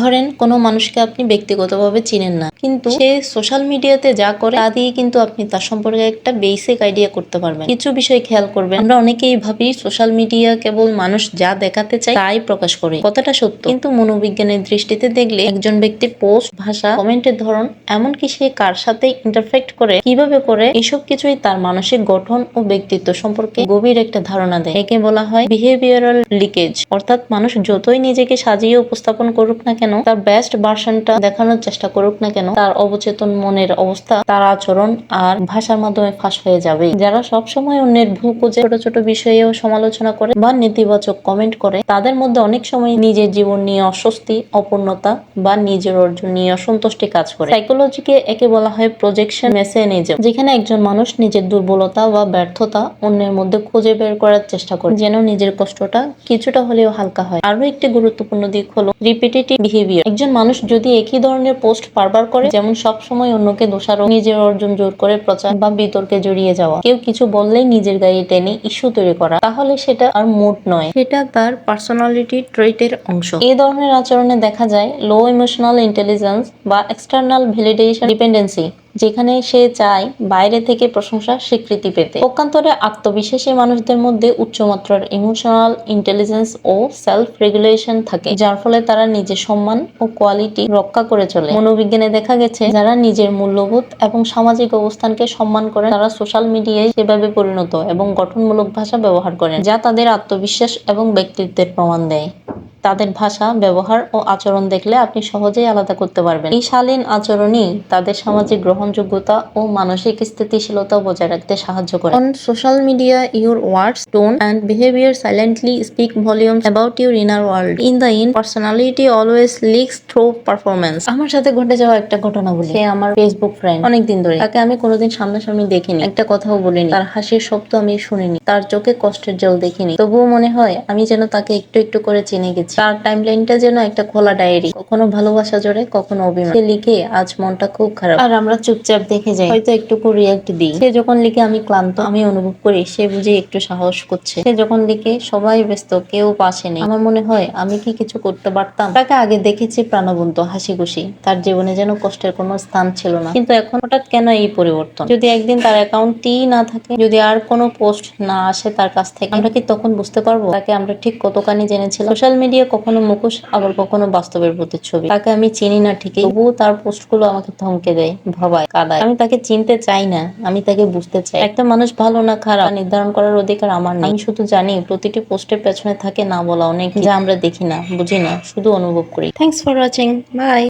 ধরেন কোনো মানুষকে আপনি ব্যক্তিগতভাবে চিনেন না, কিন্তু সে সোশ্যাল মিডিয়াতে যা করে, তা দিয়ে কিন্তু আপনি তার সম্পর্কে একটা বেসিক আইডিয়া করতে পারবেন। কিছু বিষয় খেয়াল করবেন, আমরা অনেকেই ভাবি সোশ্যাল মিডিয়া কেবল মানুষ যা দেখাতে চায়, তাই প্রকাশ করে। কথাটা সত্য। কিন্তু মনোবিজ্ঞানের দৃষ্টিতে দেখলে একজন ব্যক্তি পোস্ট ভাষা কমেন্টের ধরন, এমনকি সে কার সাথে ইন্টারফেক্ট করে, কীভাবে করে, এসব কিছুই তার মানসিক গঠন ও ব্যক্তিত্ব সম্পর্কে গভীর একটা ধারণা দেয়। একে বলা হয় বিহেভিয়ারাল লিকেজ অর্থাৎ মানুষ যতই নিজেকে সাজিয়ে উপস্থাপন করুক না কেন তার বেস্ট ভার্সনটা দেখানোর চেষ্টা করুক না কেন, তার অবচেতন মনের অবস্থা, তার আচরণ আর ভাষার মাধ্যমে ফাঁস হয়ে যাবে। যারা সবসময় অন্যের ভুল খুঁজে ছোট ছোট বিষয়েও সমালোচনা করে বা নেতিবাচক কমেন্ট করে, তাদের মধ্যে অনেক সময় নিজের জীবন নিয়ে অস্বস্তি, অপূর্ণতা বা নিজের অর্জন নিয়ে অসন্তুষ্টি কাজ করে। সাইকোলজিকে একে বলা হয় প্রজেকশন মেসেনিজম যেখানে একজন মানুষ নিজের দুর্বলতা বা ব্যর্থতা অন্যের মধ্যে খুঁজে বের করার চেষ্টা করে, যেন নিজের কষ্টটা কিছুটা হলেও হালকা হয়। আরও একটি গুরুত্বপূর্ণ দিক হলো রিপিটেটিভ বিহেভিয়ার একজন মানুষ যদি একই ধরনের পোস্ট বারবার করে, যেমন সব সময় অন্যকে দোষারোপ, নিজের অর্জন জোর করে প্রচার বা বিতর্কে জড়িয়ে যাওয়া, কেউ কিছু বললেই নিজের গায়ে টেনে ইস্যু তৈরি করা, তাহলে সেটা আর মুড নয়। সেটা তার পার্সোনালিটি ট্রেটের অংশ। এই ধরনের আচরণে দেখা যায় লো ইমোশনাল ইন্টেলিজেন্স বা এক্সটার্নাল ভ্যালিডেশন ডিপেন্ডেন্সি যেখানে সে চায় বাইরে থেকে প্রশংসা, স্বীকৃতি পেতে। পক্ষান্তরে আত্মবিশ্বাসী মানুষদের মধ্যে উচ্চমাত্রার ইমোশনাল ইন্টেলিজেন্স ও সেলফ রেগুলেশন থাকে, যার ফলে তারা নিজের সম্মান ও কোয়ালিটি রক্ষা করে চলে। মনোবিজ্ঞানে দেখা গেছে, যারা নিজের মূল্যবোধ এবং সামাজিক অবস্থানকে সম্মান করে তারা সোশ্যাল মিডিয়ায় সেভাবে পরিণত এবং গঠনমূলক ভাষা ব্যবহার করেন, যা তাদের আত্মবিশ্বাস এবং ব্যক্তিত্বের প্রমাণ দেয়। তাদের ভাষা, ব্যবহার ও আচরণ দেখলে আপনি সহজেই আলাদা করতে পারবেন। এই শালীন আচরণই তাদের সামাজিক গ্রহণযোগ্যতা ও মানসিক স্থিতিশীলতা বজায় রাখতে সাহায্য করে। On social media, your words, tone and behaviour silently speak volume about your inner world. In the in personality always leaks through performance আমার সাথে ঘটে যাওয়া একটা ঘটনা বলি। সে আমার ফেসবুক ফ্রেন্ড। অনেকদিন ধরে। তাকে আমি কোনোদিন সামনাসামনি দেখিনি। একটা কথাও বলিনি। তার হাসির শব্দ আমি শুনিনি। তার চোখে কষ্টের জল দেখিনি। তবুও মনে হয় আমি যেন তাকে একটু একটু করে চিনে গেছি। তার টাইমলাইনটা যেন একটা খোলা ডায়েরি কখনো ভালোবাসা জোরে, কখনো অভিমান। লিখে আজ মনটা খুব খারাপ। আর আমরা চুপচাপ দেখে যাই। হয়তো একটু রিয়াক্ট দিই। সে যখন লিখে আমি ক্লান্ত, আমি অনুভব করি, সে বুঝি একটু সাহস করছে। সে যখন লিখে, সবাই ব্যস্ত, কেউ পাশে নেই। আমার মনে হয়, আমি কি কিছু করতে পারতাম? তাকে আগে দেখেছি প্রাণবন্ত হাসি খুশি তার জীবনে যেন কষ্টের কোনো স্থান ছিল না। কিন্তু এখন হঠাৎ কেন এই পরিবর্তন? যদি একদিন তার অ্যাকাউন্টই না থাকে, যদি আর কোনো পোস্ট না আসে তার কাছ থেকে, আমরা কি তখন বুঝতে পারব? তাকে আমরা ঠিক কতখানি জেনেছিলাম? সোশ্যাল মিডিয়া কখনো মুখোশ, আবার কখনো বাস্তবের প্রতিচ্ছবি। তাকে আমি চিনি না ঠিকই। তবুও তার পোস্টগুলো আমাকে থমকে দেয়, ভাবায়, কাদায়। আমি তাকে চিনতে চাই না, আমি তাকে বুঝতে চাই। একটা মানুষ ভালো না খারাপ নির্ধারণ করার অধিকার আমার নেই। শুধু জানি, প্রতিটি পোস্টের পেছনে থাকে না বলা অনেক যা আমরা দেখি না, বুঝি না, শুধু অনুভব করি। Thanks for watching by